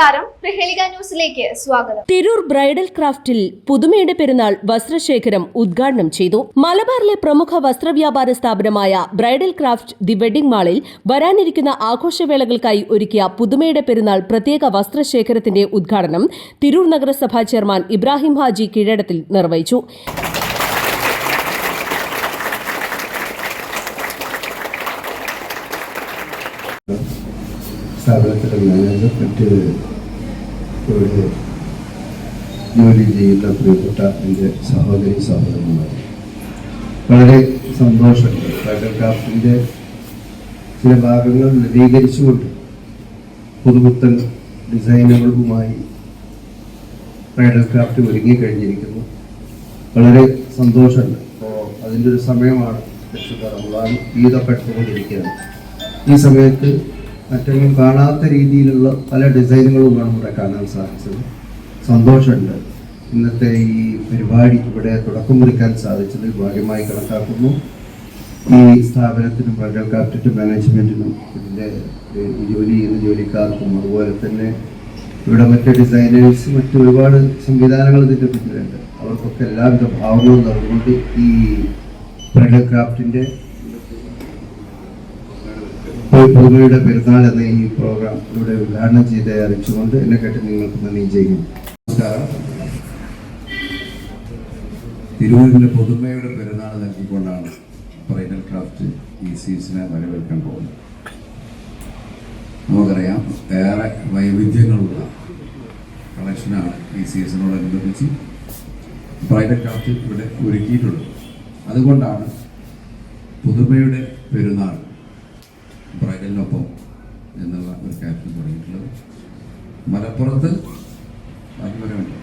നമസ്കാരം. പ്രഹേളിക ന്യൂസിലേക്ക് സ്വാഗതം. തിരൂർ ബ്രൈഡൽ ക്രാഫ്റ്റിൽ പുതുമയുടെ പെരുന്നാൾ വസ്ത്രശേഖരം ഉദ്ഘാടനം ചെയ്തു. മലബാറിലെ പ്രമുഖ വസ്ത്രവ്യാപാര സ്ഥാപനമായ ബ്രൈഡൽ ക്രാഫ്റ്റ് ദി വെഡിംഗ് മാളിൽ വരാനിരിക്കുന്ന ആഘോഷവേളകൾക്കായി ഒരുക്കിയ പുതുമയുടെ പെരുന്നാൾ പ്രത്യേക വസ്ത്രശേഖരത്തിന്റെ ഉദ്ഘാടനം തിരൂർ നഗരസഭാ ചെയർമാൻ ഇബ്രാഹിം ഹാജി കീഴടത്തിൽ നിർവഹിച്ചു. സ്ഥാപനത്തിലെ മാനേജർ മറ്റ് ഇവിടെ ജോലി ചെയ്യുന്ന പ്രിയപ്പെട്ട എന്റെ സഹോദരി സഹോദരന്മാർ വളരെ സന്തോഷം ബ്രൈഡൽ ക്രാഫ്റ്റിന്റെ ചില ഭാഗങ്ങൾ നവീകരിച്ചുകൊണ്ട് പുതുപുത്തൻ ഡിസൈനുകളുമായി ബ്രൈഡൽ ക്രാഫ്റ്റ് ഒരുങ്ങിക്കഴിഞ്ഞിരിക്കുന്നു. വളരെ സന്തോഷമുണ്ട്. അപ്പോൾ അതിന്റെ ഒരു സമയമാണ്. രക്ഷിത റമദാൻ ഈ സമയത്ത് മറ്റെങ്കിലും കാണാത്ത രീതിയിലുള്ള പല ഡിസൈനുകളുമാണ് ഇവിടെ കാണാൻ സാധിച്ചത്. സന്തോഷമുണ്ട്. ഇന്നത്തെ ഈ പരിപാടി ഇവിടെ തുടക്കം കുറിക്കാൻ സാധിച്ചത് ഭാഗ്യമായി കണക്കാക്കുന്നു. ഈ സ്ഥാപനത്തിനും ബ്രൈഡൽ ക്യാപിറ്റൽ മാനേജ്മെന്റിനും ഇതിന്റെ ജോലി ചെയ്യുന്ന ജോലിക്കാർക്കും അതുപോലെ തന്നെ ഇവിടെ മറ്റ് ഡിസൈനേഴ്സ് മറ്റ് ഒരുപാട് സംവിധാനങ്ങൾ ഇതിന്റെ പിന്നിലുണ്ട്. അവർക്കൊക്കെ എല്ലാവിധ ഭാവങ്ങളും നൽകുകൊണ്ട് ഈ ബ്രൈഡൽ ക്രാഫ്റ്റിന്റെ പുതുമയുടെ പെരുന്നാൾ എന്ന ഈ പ്രോഗ്രാം ഇവിടെ ഉദ്ഘാടനം ചെയ്ത് അറിയിച്ചുകൊണ്ട് എന്നെ കേട്ട് നിങ്ങൾക്ക് നന്ദി ചെയ്യുന്നു. നമസ്കാരം. തിരുവൂരിന്റെ പുതുമയുടെ പെരുന്നാൾ നൽകിക്കൊണ്ടാണ് ബ്രൈഡൽ ക്രാഫ്റ്റ് ഈ സീസണെ വരവേൽക്കാൻ പോകുന്നത്. നമുക്കറിയാം ഏറെ വൈവിധ്യങ്ങളുള്ള കളക്ഷനാണ് ഈ സീസണോടനുബന്ധിച്ച് ബ്രൈഡൽ ക്രാഫ്റ്റ് ഇവിടെ ഒരുക്കിയിട്ടുള്ളത്. അതുകൊണ്ടാണ് പുതുമയുടെ പെരുന്നാൾ ബ്രൈഡലിനൊപ്പം എന്നുള്ള ഒരു ക്യാപ്ഷൻ തുടങ്ങിയിട്ടുള്ളത്. മലപ്പുറത്ത് വേണ്ടി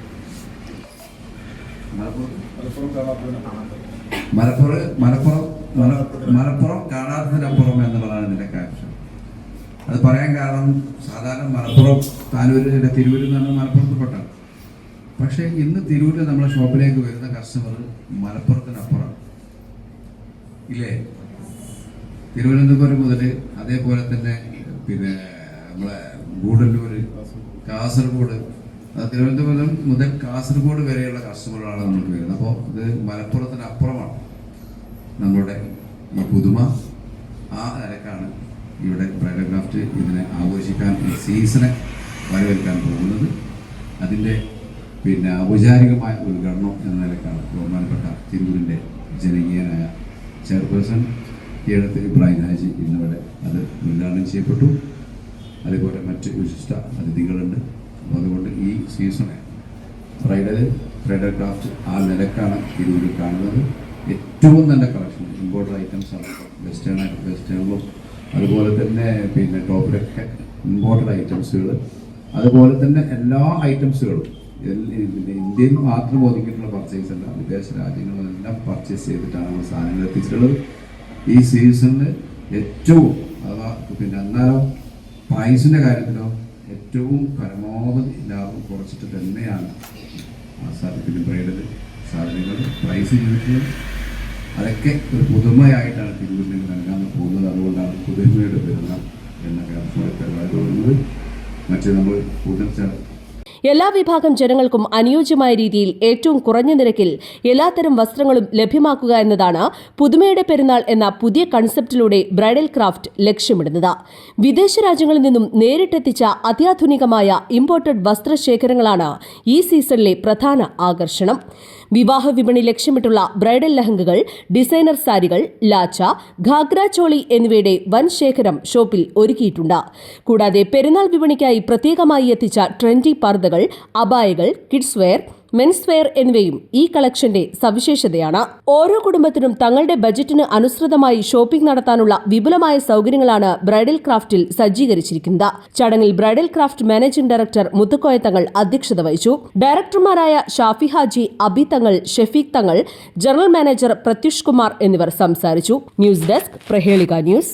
മലപ്പുറം മലപ്പുറം മല- മലപ്പുറം കാണാത്തതിനപ്പുറം എന്നുള്ളതാണ് ഇതിന്റെ ക്യാപ്ഷൻ അത് പറയാൻ കാരണം സാധാരണ മലപ്പുറം താനൂരിന്റെ തിരൂരിൽ നിന്നാണ് മലപ്പുറത്ത് പെട്ടത് പക്ഷേ ഇന്ന് തിരൂരിൽ നമ്മളെ ഷോപ്പിലേക്ക് വരുന്ന കസ്റ്റമർ മലപ്പുറത്തിനപ്പുറം. ഇല്ലേ? തിരുവനന്തപുരം മുതൽ അതേപോലെ തന്നെ പിന്നെ നമ്മളെ ഗൂഡല്ലൂര് കാസർഗോഡ് തിരുവനന്തപുരം മുതൽ കാസർഗോഡ് വരെയുള്ള കസ്റ്റമറുകളാണ് നമുക്ക് വരുന്നത്. അപ്പോൾ ഇത് മലപ്പുറത്തിന് അപ്പുറമാണ് നമ്മളുടെ ഈ പുതുമ. ആ നിലക്കാണ് ഇവിടെ ബ്രൈഡോഗ്രാഫ്റ്റ് ഇതിനെ ആഘോഷിക്കാൻ ഈ സീസണെ വരവേൽക്കാൻ പോകുന്നത്. അതിന്റെ പിന്നെ ഔപചാരികമായ ഉദ്ഘാടനം എന്ന നിലക്കാണ് ബഹുമാനപ്പെട്ട തിരൂരിന്റെ ജനകീയനായ ചെയർപേഴ്സൺ ഇബ്രാഹിം ഹാജി ഇന്നിവിടെ അത് ഉദ്ഘാടനം ചെയ്യപ്പെട്ടു. അതേപോലെ മറ്റ് വിശിഷ്ട അതിഥികളുണ്ട്. അപ്പോൾ അതുകൊണ്ട് ഈ സീസണെ ഫ്രൈഡേ ഫ്രൈഡേ ക്രാഫ്റ്റ് ആ നിലക്കാണ് തിരൂരിൽ കാണുന്നത്. ഏറ്റവും നല്ല കളക്ഷൻ ഇമ്പോർട്ടഡ് ഐറ്റംസ് ആണ്. വെസ്റ്റേൺ വെസ്റ്റേണിലും അതുപോലെ തന്നെ പിന്നെ ടോപ്പിലൊക്കെ ഇമ്പോർട്ടഡ് ഐറ്റംസുകൾ അതുപോലെ തന്നെ എല്ലാ ഐറ്റംസുകളും പിന്നെ ഇന്ത്യയിൽ മാത്രം ഒതുക്കിയിട്ടുള്ള പർച്ചേസ് അല്ല വിദേശ രാജ്യങ്ങളിലെല്ലാം പർച്ചേസ് ചെയ്തിട്ടാണ് നമ്മൾ സാധനങ്ങൾ എത്തിച്ചിട്ടുള്ളത്. ഈ സീസണിൽ ഏറ്റവും അഥവാ പിന്നെ എന്നാലോ പ്രൈസിന്റെ കാര്യത്തിലോ ഏറ്റവും പരമാവധി ലാഭം കുറച്ചിട്ട് തന്നെയാണ് ആ സാധനത്തിന് ബ്രൈഡൽ സാധനങ്ങൾ പ്രൈസ് ചെയ്തിട്ടുള്ളത് അതൊക്കെ ഒരു പുതുമയായിട്ടാണ് തിരുവനന്തപുരം നൽകാൻ പോകുന്നത്. അതുകൊണ്ടാണ് പുതുമയുടെ പെരുന്നാൾ എന്ന ക്യാപ്ഷനിൽ പരിപാടി തുടങ്ങുന്നത് മറ്റേ നമ്മൾ കൂടുതൽ ചെ- എല്ലാ വിഭാഗം ജനങ്ങൾക്കും അനുയോജ്യമായ രീതിയിൽ ഏറ്റവും കുറഞ്ഞ നിരക്കിൽ എല്ലാത്തരം വസ്ത്രങ്ങളും ലഭ്യമാക്കുക എന്നതാണ് പുതുമയുടെ പെരുന്നാൾ എന്ന പുതിയ കൺസെപ്റ്റിലൂടെ ബ്രൈഡൽ ക്രാഫ്റ്റ് ലക്ഷ്യമിടുന്നത്. വിദേശ രാജ്യങ്ങളിൽ നിന്നും നേരിട്ടെത്തിച്ച അത്യാധുനികമായ ഇമ്പോർട്ടഡ് വസ്ത്രശേഖരങ്ങളാണ് ഈ സീസണിലെ പ്രധാന ആകർഷണം. വിവാഹ വിപണി ലക്ഷ്യമിട്ടുള്ള ബ്രൈഡൽ ലഹങ്കകൾ ഡിസൈനർ സാരികൾ ലാച്ച ഘാഗ്ര ചോളി എന്നിവയുടെ വൻ ശേഖരം ഷോപ്പിൽ ഒരുക്കിയിട്ടുണ്ട്. കൂടാതെ പെരുന്നാൾ വിപണിക്കായി പ്രത്യേകമായി എത്തിച്ച ട്രെൻഡി പർദ്ദകൾ അബായകൾ കിഡ്സ് വെയർ മെൻസ് വെയർ എന്നിവയും ഈ കളക്ഷന്റെ സവിശേഷതയാണ്. ഓരോ കുടുംബത്തിനും തങ്ങളുടെ ബജറ്റിന് അനുസൃതമായി ഷോപ്പിംഗ് നടത്താനുള്ള വിപുലമായ സൗകര്യങ്ങളാണ് ബ്രൈഡൽ ക്രാഫ്റ്റിൽ സജ്ജീകരിച്ചിരിക്കുന്നത്. ചടങ്ങിൽ bridal craft managing director Muthukoya Thangal അധ്യക്ഷത വഹിച്ചു. ഡയറക്ടർമാരായ ഷാഫി ഹാജി അബി തങ്ങൾ ഷെഫീഖ് തങ്ങൾ ജനറൽ മാനേജർ പ്രത്യുഷ് കുമാർ എന്നിവർ സംസാരിച്ചു. News desk Prahelika news.